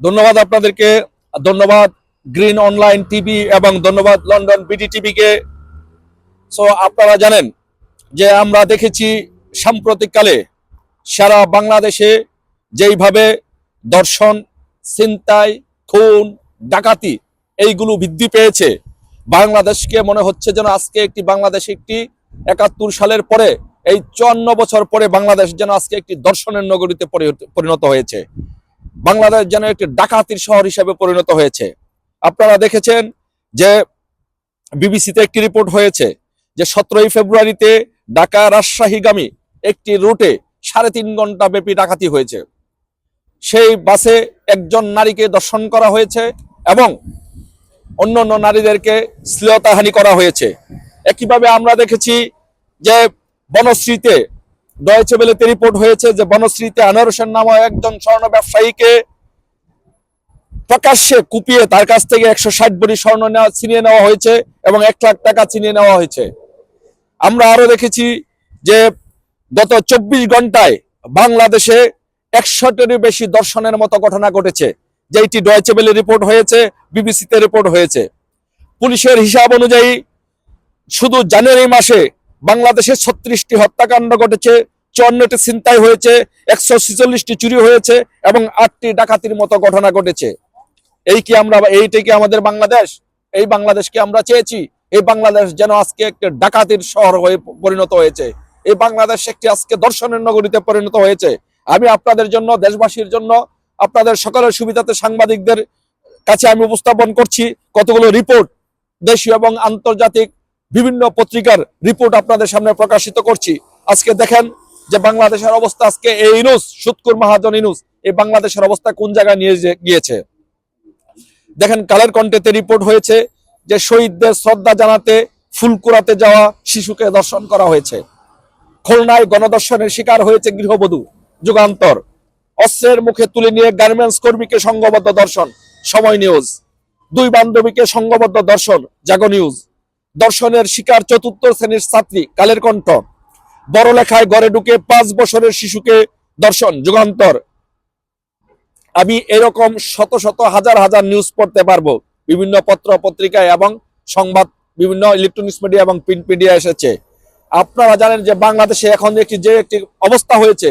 ধন্যবাদ আপনাদেরকে, ধন্যবাদ গ্রিন অনলাইন টিভি এবং ধন্যবাদ লন্ডন বিডি টিভিকে। সো আপনারা জানেন যে আমরা দেখেছি সাম্প্রতিককালে সারা বাংলাদেশে যেইভাবে দর্শন, ছিনতাই, খুন, ডাকাতি এইগুলো বৃদ্ধি পেয়েছে। বাংলাদেশকে মনে হচ্ছে যেন আজকে একটি বাংলাদেশ একটি একাত্তর সালের পরে, এই চুয়ান্ন বছর পরে বাংলাদেশ যেন আজকে একটি দর্শনের নগরীতে পরিণত হয়েছে। বাংলাদেশ যেন একটি ডাকাতির শহর হিসেবে পরিণত হয়েছে। আপনারা দেখেছেন যে বিবিসিতে একটি রিপোর্ট হয়েছে যে সতেরোই ফেব্রুয়ারিতে ঢাকা রাজশাহীগামী একটি রুটে সাড়ে তিন ঘণ্টা ব্যাপী ডাকাতি হয়েছে। সেই বাসে একজন নারীকে দর্শন করা হয়েছে এবং অন্য অন্য নারীদেরকে শ্লীলতাহানি করা হয়েছে। একইভাবে আমরা দেখেছি যে বনশ্রীতে ডয়েচে বেলেতে রিপোর্ট হয়েছে যে বনশ্রীতে আনোয়ার হোসেন নামক একজন স্বর্ণ ব্যবসায়ীকে প্রকাশ্যে কুপিয়ে তার কাছ থেকে একশো ষাট বড়ি স্বর্ণ নেওয়া ছিনিয়ে নেওয়া হয়েছে এবং এক লাখ টাকা ছিনিয়ে নেওয়া হয়েছে। আমরা আরও দেখেছি যে গত চব্বিশ ঘন্টায় বাংলাদেশে একশোটিরও বেশি দর্শনের মতো ঘটনা ঘটেছে যেটি ডয়েচে বেলে রিপোর্ট হয়েছে বিবিসিতে রিপোর্ট হয়েছে। পুলিশের হিসাব অনুযায়ী শুধু জানুয়ারি মাসে বাংলাদেশে ছত্রিশটি হত্যাকাণ্ড ঘটেছে, চুয়ান্নটি ছিনতাই হয়েছে, একশো ছেচল্লিশটি চুরি হয়েছে এবং আটটি ডাকাতির মতো ঘটনা ঘটেছে। এই কি আমরা এইটাই কি আমাদের বাংলাদেশ? এই বাংলাদেশকে আমরা চেয়েছি, এই বাংলাদেশ যেন আজকে একটি ডাকাতির শহর হয়ে পরিণত হয়েছে। এই বাংলাদেশ একটি আজকে দর্শনের নগরীতে পরিণত হয়েছে। আমি আপনাদের জন্য, দেশবাসীর জন্য, আপনাদের সকলের সুবিধাতে সাংবাদিকদের কাছে আমি উপস্থাপন করছি কতগুলো রিপোর্ট, দেশীয় এবং আন্তর্জাতিক বিভিন্ন পত্রিকার রিপোর্ট আপনাদের সামনে প্রকাশিত করছি। আজকে দেখেন যে বাংলাদেশের অবস্থা আজকে এই ইনুস, সুৎকুর মহাজন ইনুস, এই বাংলাদেশের অবস্থা কোন জায়গায় নিয়ে গিয়েছে? দেখেন কালের কণ্ঠেতে রিপোর্ট হয়েছে যে শহীদদের শ্রদ্ধা জানাতে ফুলকুড়াতে যাওয়া শিশুকে দর্শন করা হয়েছে। খুলনায় গণদর্শনের শিকার হয়েছে গৃহবধূ যুগান্তর। অস্ত্রের মুখে তুলে নিয়ে গার্মেন্টস কর্মীকে সংঘবদ্ধ দর্শন, সময় নিউজ। দুই বান্ধবীকে সংঘবদ্ধ দর্শন, জাগো নিউজ। দর্শনের শিকার চতুর্থ শ্রেণির ছাত্রী কালের কণ্ঠ। বড় লেখায় ঘরে ঢুকে পাঁচ বছরের শিশুকে দর্শন, যুগান্তর। আমি এরকম শত শত হাজার হাজার নিউজ পড়তে পারব। বিভিন্ন পত্র পত্রিকায় এবং সংবাদ, বিভিন্ন ইলেকট্রনিক্স মিডিয়া এবং প্রিন্ট মিডিয়া এসেছে। আপনারা জানেন যে বাংলাদেশে এখন একটি, যে একটি অবস্থা হয়েছে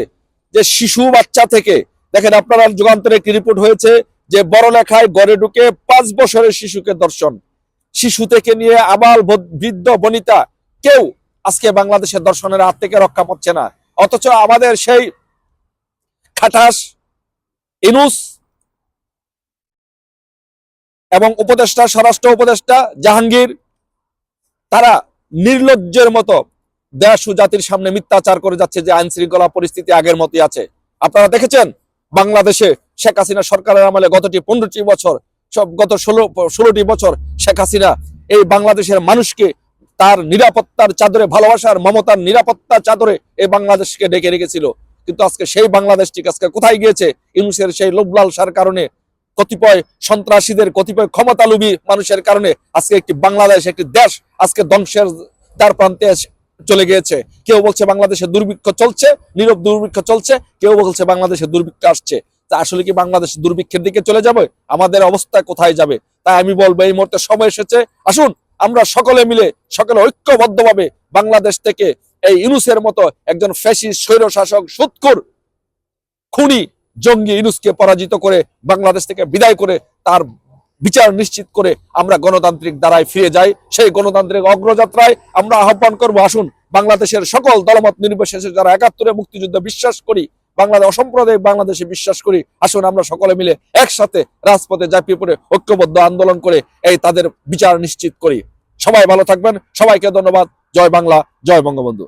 যে শিশু বাচ্চা থেকে, দেখেন আপনারা যুগান্তরে একটি রিপোর্ট হয়েছে যে বড় লেখায় গড়ে ঢুকে পাঁচ বছরের শিশুকে দর্শন। শিশু থেকে নিয়ে আবাল বৃদ্ধ বনিতা কেউ আজকে বাংলাদেশের দর্শনের হাত থেকে রক্ষা পাচ্ছে না। অথচ আমাদের সেই খাটাস ইনুস এবং উপদেষ্টা, স্বরাষ্ট্র উপদেষ্টা জাহাঙ্গীর, তারা নির্লজ্জের মতো দেশ ও জাতির সামনে মিথ্যাচার করে যাচ্ছে যে আইন শৃঙ্খলা পরিস্থিতি আগের মতোই আছে। আপনারা দেখেছেন বাংলাদেশে শেখ হাসিনা সরকারের আমলে গতটি পনেরোটি বছর গত ষোলো, ষোলোটি বছর শেখ হাসিনা এই বাংলাদেশের মানুষকে তার নিরাপত্তার চাদরে, ভালোবাসার, মমতার নিরাপত্তার চাদরে এই বাংলাদেশকে ডেকে রেখেছিল। কিন্তু আজকে সেই বাংলাদেশটি আজকে কোথায় গিয়েছে? ইউনুসের সেই লোভলালসার কারণে, কতিপয় সন্ত্রাসীদের, কতিপয় ক্ষমতালুবী মানুষের কারণে আজকে একটি বাংলাদেশ, একটি দেশ আজকে ধ্বংসের দ্বার প্রান্তে চলে গিয়েছে। কেউ বলছে বাংলাদেশে দুর্ভিক্ষ চলছে, নীরব দুর্ভিক্ষ চলছে, কেউ বলছে বাংলাদেশে দুর্ভিক্ষ আসছে। আসলে কি বাংলাদেশ দুর্ভিক্ষের দিকে চলে যাবে? আমাদের অবস্থা কোথায় যাবে? তাই আমি বলব, এই মুহূর্তে সময় এসেছে। আসুন, আমরা সকলে মিলে, সকলে ঐক্যবদ্ধভাবে বাংলাদেশ থেকে এই ইউনুসের মতো একজন ফ্যাসিস্ট স্বৈর শাসক সুৎকুর খুনি জঙ্গি ইনুসকে পরাজিত করে বাংলাদেশ থেকে বিদায় করে তার বিচার নিশ্চিত করে আমরা গণতান্ত্রিক দ্বারায় ফিরে যাই। সেই গণতান্ত্রিক অগ্রযাত্রায় আমরা আহ্বান করব, আসুন, বাংলাদেশের সকল দলমত নির্বিশেষে যারা একাত্তরে মুক্তিযুদ্ধে বিশ্বাস করি বাংলাদেশ অসাম্প্রদায়িক বাংলাদেশে বিশ্বাস করি। আসুন আমরা সকলে মিলে একসাথে রাজপথে জাপিয়ে পড়ে ঐক্যবদ্ধ আন্দোলন করে এই তাদের বিচার নিশ্চিত করি। সবাই ভালো থাকবেন। সবাইকে ধন্যবাদ। জয় বাংলা, জয় বঙ্গবন্ধু।